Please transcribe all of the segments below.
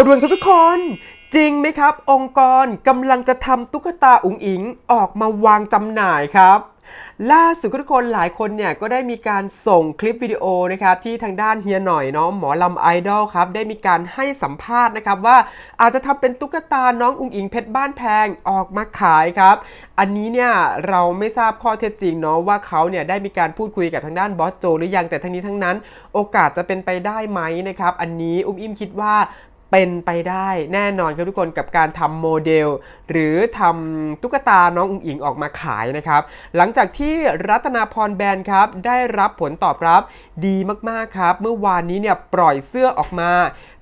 าวด่วนครับทุกคน จริงไหมครับ องค์กรกำลังจะทำตุ๊กตาอุ๋งอิงออกมาวางจำหน่ายครับ ล่าสุดทุกคนหลายคนเนี่ยก็ได้มีการส่งคลิปวิดีโอนะครับที่ทางด้านเฮียหน่อยเนาะหมอลำไอดอลครับได้มีการให้สัมภาษณ์นะครับว่าอาจจะทำเป็นตุ๊กตาน้องอุ๋งอิงเพชรบ้านแพงออกมาขายครับ อันนี้เนี่ยเราไม่ทราบข้อเท็จจริงเนาะว่าเขาเนี่ยได้มีการพูดคุยกับทางด้านบอสโจหรือยังแต่ทั้งนี้ทั้งนั้น โอกาสจะเป็นไปได้ไหมนะครับอันนี้อุ้มอิ่มคิดว่า เป็นไปได้แน่นอนครับทุกคนกับการทำโมเดล หรือทำตุ๊กตาน้องอุ๋งอิงออกมาขายนะครับ หลังจากที่รัตนาพรแบรนด์ครับ ได้รับผลตอบรับดีมากๆครับ เมื่อวานนี้เนี่ยปล่อยเสื้อออกมา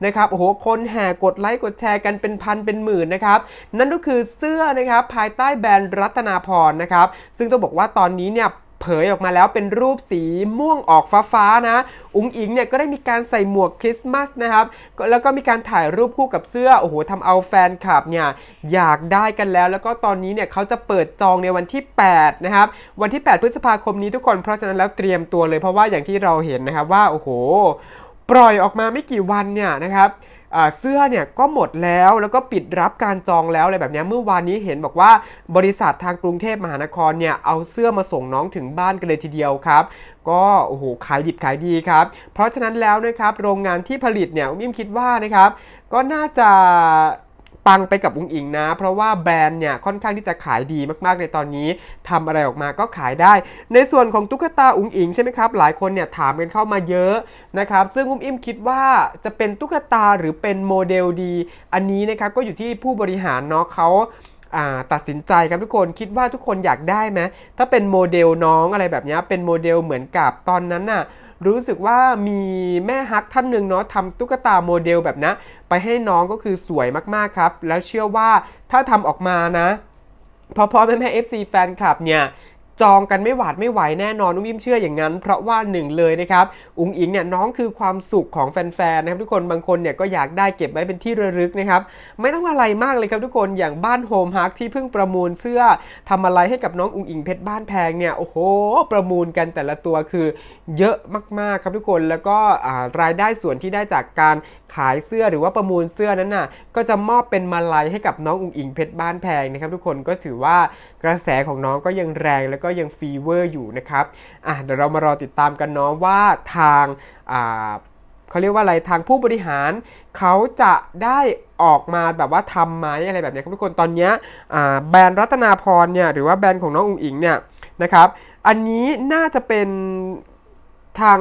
นะครับโอ้โหคนแห่กดไลค์กดแชร์กันเป็นพันเป็นหมื่นนะครับนั่นก็คือเสื้อนะครับภายใต้แบรนด์รัตนาพรนะครับซึ่งต้องบอกว่าตอนนี้เนี่ย เผยออกมาแล้วเป็นรูปสีม่วงออกฟ้าๆนะ อุ๋งอิงเนี่ยก็ได้มีการใส่หมวกคริสต์มาสนะครับ แล้วก็มีการถ่ายรูปคู่กับเสื้อ โอ้โหทำเอาแฟนคลับเนี่ยอยากได้กันแล้ว แล้วก็ตอนนี้เนี่ยเขาจะเปิดจองในวันที่ 8 นะครับ วันที่ 8 พฤษภาคมนี้ทุกคน เพราะฉะนั้นแล้วเตรียมตัวเลยเพราะว่าอย่างที่เราเห็นนะครับว่า โอ้โห ปล่อยออกมาไม่กี่วันเนี่ยนะครับ เสื้อเนี่ยก็หมดแล้วแล้วก็ปิดรับการจองแล้วอะไรแบบนี้เมื่อวานนี้เห็นบอกว่าบริษัททางกรุงเทพมหานครเนี่ยเอาเสื้อมาส่งน้องถึงบ้านกันเลยทีเดียวครับ ก็โอ้โหขายดิบขายดีครับ เพราะฉะนั้นแล้วนะครับโรงงานที่ผลิตเนี่ยมิมคิดว่านะครับก็น่าจะ ปังไปกับอุ้งอิงนะ เพราะว่าแบรนด์เนี่ยค่อนข้างที่จะขายดีมากๆในตอนนี้ทำอะไรออกมาก็ขายได้ ในส่วนของตุ๊กตาอุ้งอิงใช่ไหมครับหลายคนเนี่ยถามกันเข้ามาเยอะนะครับซึ่งอุ้มอิ่มคิดว่าจะเป็นตุ๊กตาหรือเป็นโมเดลดี อันนี้นะครับก็อยู่ที่ผู้บริหารเนาะเขาตัดสินใจครับทุกคนคิดว่าทุกคนอยากได้ไหมถ้าเป็นโมเดลน้องอะไรแบบนี้เป็นโมเดลเหมือนกับตอนนั้นน่ะ รู้สึกว่ามีแม่ฮักท่านหนึ่งเนาะทำตุ๊กตาโมเดลแบบนะไปให้น้องก็คือสวยมากๆครับ แล้วเชื่อว่าถ้าทำออกมานะพอพ่อแม่แม่ FC แฟนคลับเนี่ย จองกันไม่หวาดไม่ไหวแน่นอนอุ้มยิ้มเชื่ออย่างนั้น เพราะว่าหนึ่งเลยนะครับอุงอิงเนี่ยน้องคือความสุขของแฟนๆนะครับทุกคนบางคนเนี่ยก็อยากได้เก็บไว้เป็นที่ระลึกนะครับไม่ต้องอะไรมากเลยครับทุกคนอย่างบ้านโฮมฮักที่เพิ่งประมูลเสื้อทำอะไรให้กับน้องอุงอิงเพชรบ้านแพงเนี่ยโอ้โห ประมูลกันแต่ละตัวคือเยอะมากๆครับทุกคนแล้วก็รายได้ส่วนที่ได้จากการขายเสื้อหรือว่าประมูลเสื้อนั้นน่ะก็จะมอบเป็นมาลัยให้กับน้องอุงอิงเพชรบ้านแพงนะครับ ทุกคนก็ถือว่ากระแสของน้องก็ยังแรงแล้วก็ยังฟีเวอร์อยู่นะครับอะเดี๋ยวเรามารอติดตามกันเนาะว่าทางอ่าเขาเรียกว่าอะไรทางผู้บริหารเขาจะได้ออกมาแบบว่าทำไหมอะไรแบบนี้ครับทุกคนตอนนี้แบรนด์รัตนาพรเนี่ยหรือว่าแบรนด์ของน้องอุ๋งอิงเนี่ยนะครับ อันนี้น่าจะเป็นทาง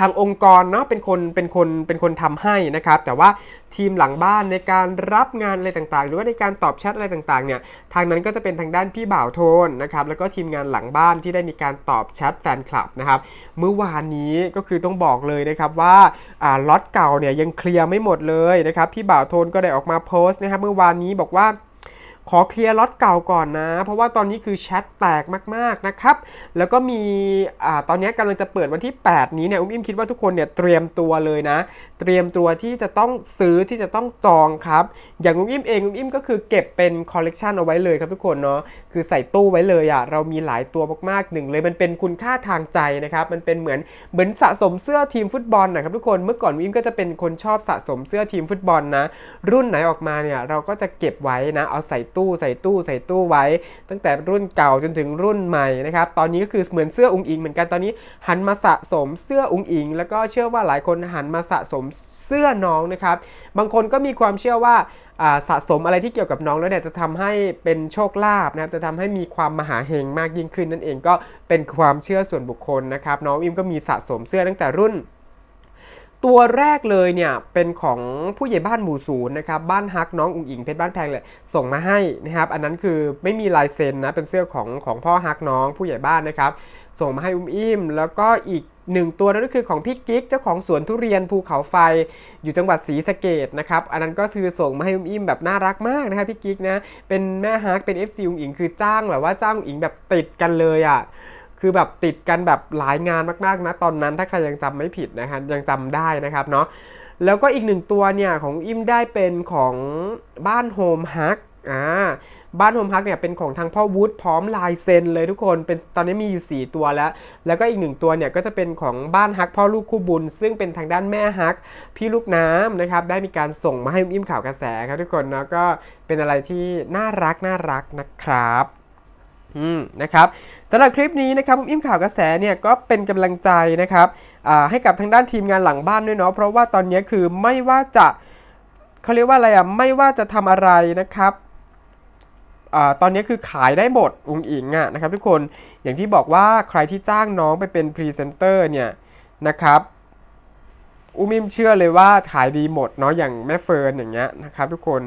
ทางองค์กรเนาะเป็นคนเป็นคนเป็นคนทำให้นะครับ แต่ว่าทีมหลังบ้านในการรับงานอะไรต่างๆ หรือว่าในการตอบแชทอะไรต่างๆเนี่ยทางนั้นก็จะเป็นทางด้านพี่บ่าวโทนนะครับแล้วก็ทีมงานหลังบ้านที่ได้มีการตอบแชทแฟนคลับนะครับเมื่อวานนี้ก็คือต้องบอกเลยนะครับว่าอ่าล็อตเก่าเนี่ยยังเคลียร์ไม่หมดเลยนะครับพี่บ่าวโทนก็ได้ออกมาโพสต์นะครับเมื่อวานนี้บอกว่า ขอเคลียร์ล็อตเก่าก่อนนะ เพราะว่าตอนนี้คือแชทแตกมากๆนะครับ แล้วก็มีอ่าตอนนี้กำลังจะเปิดวันที่ 8 นี้เนี่ยอุ้มอิ่มคิดว่าทุกคนเนี่ยเตรียมตัวเลยนะ เตรียมตัวที่จะต้องซื้อที่จะต้องจองครับ อย่างอุ้มอิ่มเองอุ้มอิ่มก็คือเก็บเป็นคอลเลกชันเอาไว้เลยครับทุกคนเนาะคือใส่ตู้ไว้เลยอะ่ะเรามีหลายตัวมากๆหนึ่งเลยมันเป็นคุณค่าทางใจนะครับมันเป็นเหมือนเหมือนสะสมเสื้อทีมฟุตบอลนะครับทุกคนเมื่อก่อนวิมก็จะเป็นคนชอบสะสมเสื้อทีมฟุตบอลนะ รุ่นไหนออกมาเนี่ยเราก็จะเก็บไว้นะเอาใส่ตู้ใส่ตู้ใส่ตู้ไว้ ตั้งแต่รุ่นเก่าจนถึงรุ่นใหม่นะครับ ตอนนี้ก็คือเหมือนเสื้ออุงอิงเหมือนกันตอนนี้หันมาสะสมเสื้ออุงอิง แล้วก็เชื่อว่าหลายคนหันมาสะสมเสื้อน้องนะครับ บางคนก็มีความเชื่อว่าสะสมอะไรที่เกี่ยวกับน้องแล้วเนี่ยจะทำให้เป็นโชคลาภนะครับจะทำให้มีความมหาเฮงมากยิ่งขึ้นนั่นเองก็เป็นความเชื่อส่วนบุคคลนะครับ น้องอิมก็มีสะสมเสื้อตั้งแต่รุ่น ตัวแรกเลยเนี่ยเป็นของผู้ใหญ่บ้านหมู่ศูนย์นะครับบ้านฮักน้องอุ๋งอิงเพชรบ้านแพงเลยส่งมาให้นะครับ อันนั้นคือไม่มีลายเซ็นนะเป็นเสื้อของของพ่อฮักน้องผู้ใหญ่บ้านนะครับ ส่งมาให้อุ้มอิ่มแล้วก็อีกหนึ่งตัวนั่นก็คือของพี่กิ๊กเจ้าของสวนทุเรียนภูเขาไฟอยู่จังหวัดศรีสะเกดนะครับอันนั้นก็คือส่งมาให้อุ้มอิ่มแบบน่ารักมากนะครับพี่กิ๊กนะเป็นแม่ฮักเป็น FC อุ้งอิงคือจ้างแบบว่าจ้างอุ้งอิงแบบติดกันเลยอะ คือแบบติดกันแบบหลายงานมากๆนะตอนนั้นถ้าใครยังจำไม่ผิดนะครับยังจำได้นะครับเนาะแล้วก็อีกหนึ่งตัวเนี่ยของอิมได้เป็นของบ้านโฮมฮักอ่าบ้านโฮมฮักเนี่ยเป็นของทางพ่อวุฒิพร้อมลายเซ็นเลยทุกคนเป็นตอนนี้มีอยู่ 4 ตัวแล้ว แล้วก็อีกหนึ่งตัวเนี่ยก็จะเป็นของบ้านฮักพ่อลูกคู่บุญ ซึ่งเป็นทางด้านแม่ฮัก พี่ลูกน้ำนะครับได้มีการส่งมาให้อิ่มข่าวกระแสครับทุกคนเนาะก็เป็นอะไรที่น่ารักน่ารักนะครับ นะครับสำหรับคลิปนี้นะครับผมอิ่มข่าวกระแสเนี่ยก็เป็นกำลังใจนะครับให้กับทางด้านทีมงานหลังบ้านด้วยเนาะเพราะว่าตอนนี้คือไม่ว่าจะเขาเรียกว่าอะไรอะไม่ว่าจะทำอะไรนะครับอตอนนี้คือขายได้หมดอุงอิงอะนะครับทุกคนอย่างที่บอกว่าใครที่จ้างน้องไปเป็นพรีเซนเตอร์เนี่ยนะครับอุ้มอิมเชื่อเลยว่าขายดีหมดเนาะอย่างแม่เฟิร์นอย่างเงี้ยนะครับทุกคน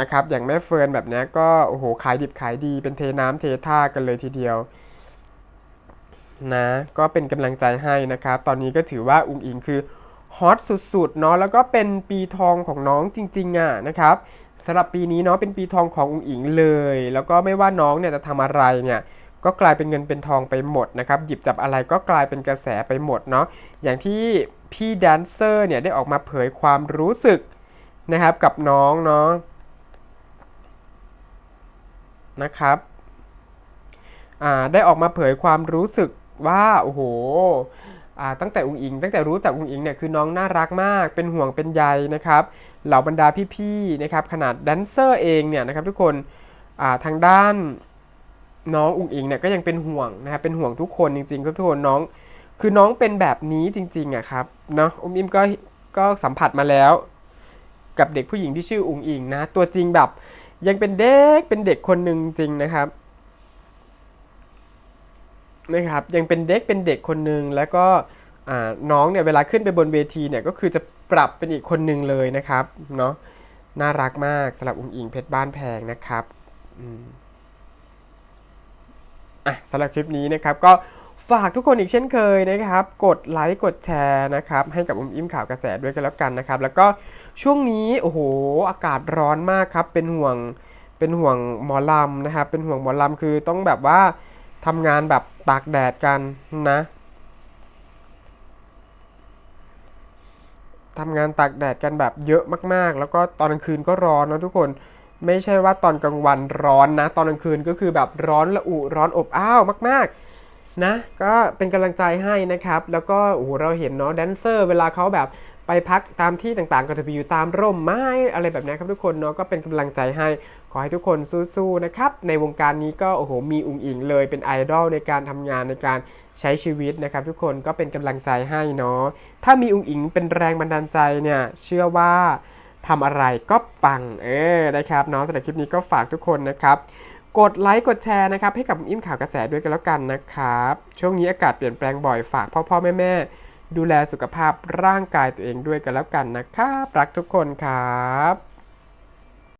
นะครับ อย่างแม่เฟิร์นแบบนี้ก็โอ้โหขายดิบขายดีเป็นเทน้ำเทท่ากันเลยทีเดียวนะก็เป็นกำลังใจให้นะครับ ตอนนี้ก็ถือว่าอุ้งอิงคือฮอตสุดๆเนาะแล้วก็เป็นปีทองของน้องจริงๆอะนะครับสำหรับปีนี้เนาะเป็นปีทองของอุงอิงเลย แล้วก็ไม่ว่าน้องเนี่ยจะทำอะไรเนี่ยก็กลายเป็นเงินเป็นทองไปหมดนะครับ หยิบจับอะไรก็กลายเป็นกระแสไปหมดเนาะอย่างที่พี่แดนเซอร์เนี่ยได้ออกมาเผยความรู้สึกนะครับกับน้องเนาะ นะครับได้ออกมาเผยความรู้สึกว่าโอ้โหตั้งแต่อุงอิง ตั้งแต่รู้จักอุงอิงเนี่ยคือน้องน่ารักมากเป็นห่วงเป็นใยนะครับเหล่าบรรดาพี่ๆนะครับขนาดแดนเซอร์เองเนี่ยนะครับทุกคนทางด้านน้องอุงอิงเนี่ยก็ยังเป็นห่วงนะครับเป็นห่วงทุกคนจริงๆครับทุกคนน้องคือน้องเป็นแบบนี้จริงๆอะครับเนาะอุมอิมก็ก็สัมผัสมาแล้ว กับเด็กผู้หญิงที่ชื่ออุงอิงนะตัวจริงแบบ ยังเป็นเด็กเป็นเด็กคนหนึ่งจริงนะครับนะครับ ยังเป็นเด็กเป็นเด็กคนหนึ่งแล้วก็น้องเนี่ยเวลาขึ้นไปบนเวทีเนี่ยก็คือจะปรับเป็นอีกคนหนึ่งเลยนะครับเนาะน่ารักมากสำหรับอุ้งอิงเพชรบ้านแพงนะครับอะสำหรับคลิปนี้นะครับก็ ฝากทุกคนอีกเช่นเคยนะครับ กดไลค์กดแชร์นะครับ ให้กับอุ้มอิ่มข่าวกระแสด้วยกันแล้วกันนะครับ แล้วก็ช่วงนี้โอ้โหอากาศร้อนมากครับ เป็นห่วงเป็นห่วงหมอลำนะครับ เป็นห่วงหมอลำคือต้องแบบว่าทำงานแบบตากแดดกันนะทำงานตากแดดกันแบบเยอะมากๆ แล้วก็ตอนกลางคืนก็ร้อนนะทุกคนไม่ใช่ว่าตอนกลางวันร้อนนะ ตอนกลางคืนก็คือแบบร้อนละอุร้อนอบอ้าวมาก ๆ นะก็เป็นกำลังใจให้นะครับ แล้วก็โอ้โหเราเห็นเนาะแดนเซอร์เวลาเขาแบบไปพักตามที่ต่างๆ ก็จะไปอยู่ตามร่มไม้อะไรแบบนี้ครับทุกคนเนาะก็เป็นกำลังใจให้ขอให้ทุกคนสู้ๆนะครับ ในวงการนี้ก็โอ้โหมีอุงอิงเลยเป็นไอดอลในการทำงานในการใช้ชีวิตนะครับ ทุกคนก็เป็นกำลังใจให้เนาะถ้ามีอุงอิงเป็นแรงบันดาลใจเนี่ยเชื่อว่าทำอะไรก็ปังเออนะครับเนาะสำหรับคลิปนี้ก็ฝากทุกคนนะครับ กดไลค์กดแชร์นะครับให้กับอิ่มข่าวกระแสด้วยกันแล้วกันนะครับ ช่วงนี้อากาศเปลี่ยนแปลงบ่อยฝากพ่อพ่อแม่แม่ดูแลสุขภาพร่างกายตัวเองด้วยกันแล้วกันนะครับ รักทุกคนครับ